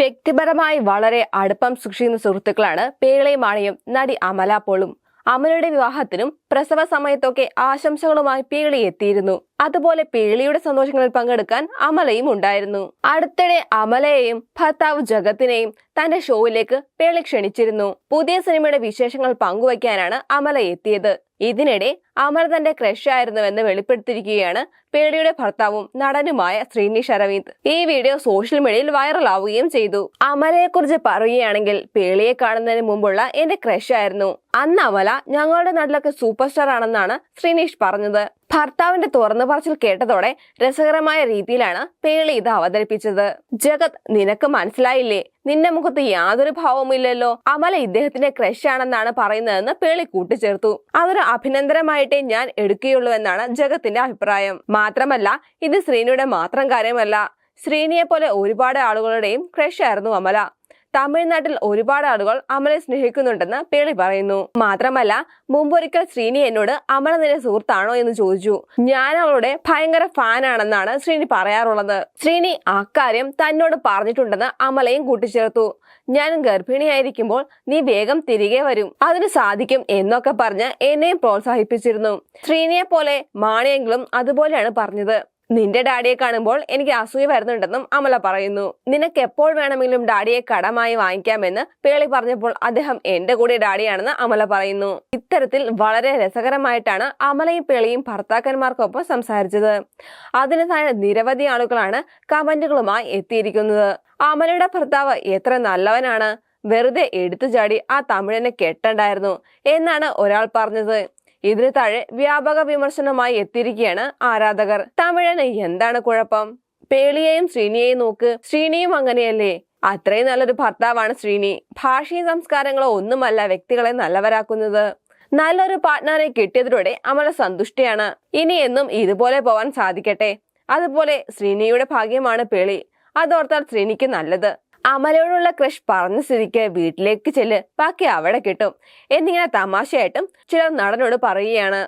വ്യക്തിപരമായി വളരെ അടുപ്പം സൂക്ഷിക്കുന്ന സുഹൃത്തുക്കളാണ് പേളയും മാണിയും നടി അമല പോളും. അമലയുടെ വിവാഹത്തിനും പ്രസവ സമയത്തൊക്കെ ആശംസകളുമായി പേളി എത്തിയിരുന്നു. അതുപോലെ പേളിയുടെ സന്തോഷങ്ങളിൽ പങ്കെടുക്കാൻ അമലയും ഉണ്ടായിരുന്നു. അടുത്തിടെ അമലയെയും ഭർത്താവ് ജഗത്തിനെയും തന്റെ ഷോയിലേക്ക് പേളി ക്ഷണിച്ചിരുന്നു. പുതിയ സിനിമയുടെ വിശേഷങ്ങൾ പങ്കുവയ്ക്കാനാണ് അമല എത്തിയത്. ഇതിനിടെ അമല തന്റെ ക്രഷായിരുന്നുവെന്ന് വെളിപ്പെടുത്തിയിരിക്കുകയാണ് പേളിയുടെ ഭർത്താവും നടനുമായ ശ്രീനിഷ് അരവിന്ദ്. ഈ വീഡിയോ സോഷ്യൽ മീഡിയയിൽ വൈറലാവുകയും ചെയ്തു. അമലയെ കുറിച്ച് പറയുകയാണെങ്കിൽ പേളിയെ കാണുന്നതിന് മുമ്പുള്ള എന്റെ ക്രഷായിരുന്നു അന്ന് അമല ഞങ്ങളുടെ നാട്ടിലൊക്കെ സൂപ്പർ സ്റ്റാർ ആണെന്നാണ് ശ്രീനീഷ് പറഞ്ഞത്. ഭർത്താവിന്റെ തുറന്നു പറച്ചിൽ കേട്ടതോടെ രസകരമായ രീതിയിലാണ് പേളി ഇത് അവതരിപ്പിച്ചത്. ജഗത് നിനക്ക് മനസ്സിലായില്ലേ? നിന്റെ മുഖത്ത് യാതൊരു ഭാവവുമില്ലല്ലോ അമല ഇദ്ദേഹത്തിന്റെ ക്രഷാണെന്നാണ് പറയുന്നതെന്ന് പേളി കൂട്ടിച്ചേർത്തു. അതൊരു അഭിനന്ദനമായിട്ടേ ഞാൻ എടുക്കുകയുള്ളൂ എന്നാണ് ജഗത്തിന്റെ അഭിപ്രായം. മാത്രമല്ല ഇത് ശ്രീനിയുടെ മാത്രം കാര്യമല്ല. ശ്രീനിയെ പോലെ ഒരുപാട് ആളുകളുടെയും ക്രഷ് ആയിരുന്നു അമല. തമിഴ്നാട്ടിൽ ഒരുപാട് ആളുകൾ അമലെ സ്നേഹിക്കുന്നുണ്ടെന്ന് പേളി പറയുന്നു. മാത്രമല്ല മുമ്പൊരിക്കൽ ശ്രീനി എന്നോട് അമല നിന്റെ സുഹൃത്താണോ എന്ന് ചോദിച്ചു. ഞാൻ അവളുടെ ഭയങ്കര ഫാനാണെന്നാണ് ശ്രീനി പറയാറുള്ളത്. ശ്രീനി അക്കാര്യം തന്നോട് പറഞ്ഞിട്ടുണ്ടെന്ന് അമലയും കൂട്ടിച്ചേർത്തു. ഞാൻ ഗർഭിണിയായിരിക്കുമ്പോൾ നീ വേഗം തിരികെ വരും. അതിന് സാധിക്കും എന്നൊക്കെ പറഞ്ഞ് എന്നെയും പ്രോത്സാഹിപ്പിച്ചിരുന്നു. ശ്രീനിയെ പോലെ മാണിയെങ്കിലും അതുപോലെയാണ് പറഞ്ഞത്. നിന്റെ ഡാഡിയെ കാണുമ്പോൾ എനിക്ക് അസൂയ വരുന്നുണ്ടെന്നും അമല പറയുന്നു. നിനക്ക് എപ്പോൾ വേണമെങ്കിലും ഡാഡിയെ കടമായി വാങ്ങിക്കാമെന്ന് പേളി പറഞ്ഞപ്പോൾ അദ്ദേഹം എന്റെ കൂടെ ഡാഡിയാണെന്ന് അമല പറയുന്നു. ഇത്തരത്തിൽ വളരെ രസകരമായിട്ടാണ് അമലയും പേളിയും ഭർത്താക്കന്മാർക്കൊപ്പം സംസാരിച്ചത്. അതിന് താഴെ നിരവധി ആളുകളാണ് കമന്റുകളുമായി എത്തിയിരിക്കുന്നത്. അമലയുടെ ഭർത്താവ് എത്ര നല്ലവനാണ്. വെറുതെ എടുത്തു ചാടി ആ തമിഴനെ കെട്ടണ്ടായിരുന്നു എന്നാണ് ഒരാൾ പറഞ്ഞത്. ഇതിന് താഴെ വ്യാപക വിമർശനമായി എത്തിയിരിക്കുകയാണ് ആരാധകർ. തമിഴന് എന്താണ് കുഴപ്പം? പേളിയെയും ശ്രീനിയെയും നോക്ക്. ശ്രീനിയും അങ്ങനെയല്ലേ? അത്രയും നല്ലൊരു ഭർത്താവാണ് ശ്രീനി. ഭാഷയും സംസ്കാരങ്ങളോ ഒന്നുമല്ല വ്യക്തികളെ നല്ലവരാക്കുന്നത്. നല്ലൊരു പാർട്ട്ണറെ കിട്ടിയതിലൂടെ അമല സന്തുഷ്ടിയാണ്. ഇനി എന്നും ഇതുപോലെ പോവാൻ സാധിക്കട്ടെ. അതുപോലെ ശ്രീനിയുടെ ഭാഗ്യമാണ് പേളി. അതോർത്താൽ ശ്രീനിക്ക് നല്ലത്. അമലയോടുള്ള ക്രഷ് പറഞ്ഞ സ്ഥിതിക്ക് വീട്ടിലേക്ക് ചെല്ല്. ബാക്കി അവിടെ കിട്ടും. എന്നിങ്ങനെ തമാശയായിട്ടും ചിലർ നടനോട് പറയുകയാണ്.